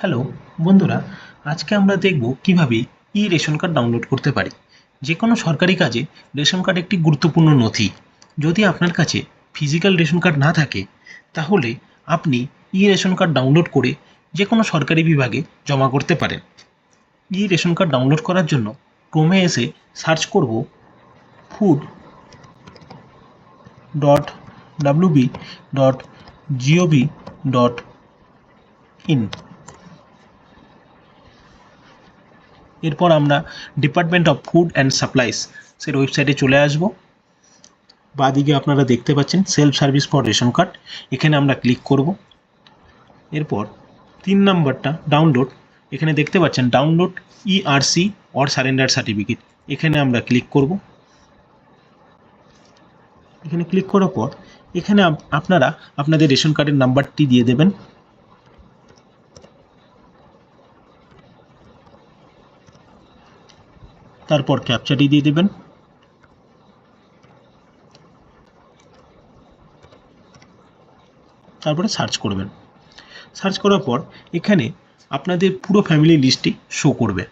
Hello, বন্ধুরা, আজকে আমরা দেখব কীভাবে ই রেশন কার্ড ডাউনলোড করতে পারি। যে কোনো সরকারি কাজে রেশন কার্ড একটি গুরুত্বপূর্ণ নথি। যদি আপনার কাছে ফিজিক্যাল রেশন কার্ড না থাকে, তাহলে আপনি ই রেশন কার্ড ডাউনলোড করে যে কোনো সরকারি বিভাগে জমা করতে পারেন। ই রেশন কার্ড ডাউনলোড করার জন্য ক্রমে এসে সার্চ করব food dot WB dot GOV dot in এরপর আমরা department of food and supplies সের ওয়েবসাইটে চলে আসব। বাদিকে আপনারা দেখতে পাচ্ছেন self service for ration card এখানে আমরা ক্লিক করব। এরপর তিন নম্বরটা ডাউনলোড এখানে দেখতে পাচ্ছেন download ERC or surrender certificate এখানে আমরা ক্লিক করব। এখানে ক্লিক করার পর এখানে আপ- আপনারা আপনাদের রেশন কার্ডের নাম্বারটি দিয়ে দেবেন। তারপর ক্যাপচাটি দিয়ে দেবেন। তারপরে সার্চ করবেন। সার্চ করার পর এখানে আপনাদের পুরো ফ্যামিলি লিস্টটি শো করবে।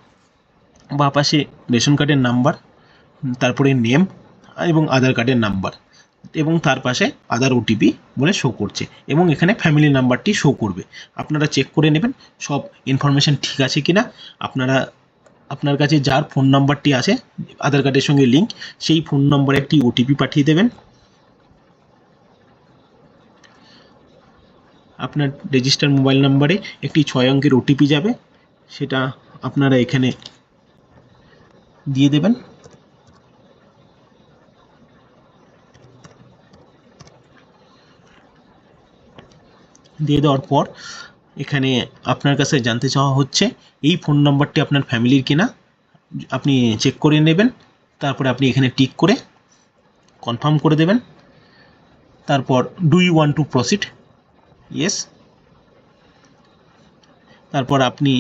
বা পাশে রেশন কার্ডের নাম্বার তারপরে নেম এবং আধার কার্ডের নাম্বার এবং তার পাশে আধার ওটিপি বলে শো করছে এবং এখানে ফ্যামিলি নাম্বারটি শো করবে। আপনারা চেক করে নেবেন, সব ইনফরমেশন ঠিক আছে কি না আপনারা আপনার কাছে যার ফোন নাম্বারটি আছে, আধার কার্ডের সঙ্গে লিঙ্ক সেই ফোন নম্বরে একটি ওটিপি পাঠিয়ে দেবেন। আপনার রেজিস্টার মোবাইল নাম্বারে একটি ছয় অঙ্কের ওটিপি যাবে, সেটা আপনারা এখানে দিয়ে দেবেন। দিয়ে দেওয়ার পর এখানে আপনার কাছে জানতে চাওয়া হচ্ছে, এই ফোন নাম্বারটি আপনার ফ্যামিলির কিনা? আপনি চেক করে নেবেন, তারপরে আপনি এখানে টিক করে কনফার্ম করে দেবেন। তারপর do you want to proceed yes তারপর আপনি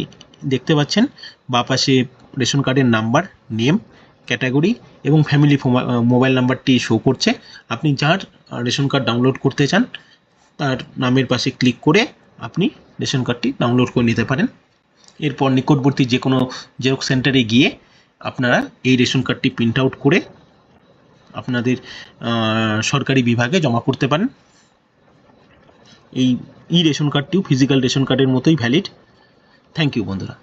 দেখতে পাচ্ছেন, বা পাশে রেশন কার্ডের নাম্বার নেম ক্যাটাগরি এবং ফ্যামিলি মোবাইল নাম্বারটি শো করছে। আপনি যার রেশন কার্ড ডাউনলোড করতে চান, তার নামের পাশে ক্লিক করে আপনি রেশন কার্ডটি ডাউনলোড করে নিতে পারেন। এরপর নিকটবর্তী যে কোনো জেরক্স সেন্টারে গিয়ে আপনারা এই রেশন কার্ডটি প্রিন্ট আউট করে আপনাদের সরকারি বিভাগে জমা করতে পারেন। এই ই রেশন কার্ডটিও ফিজিক্যাল রেশন কার্ডের মতোই ভ্যালিড থ্যাংক ইউ বন্ধুরা।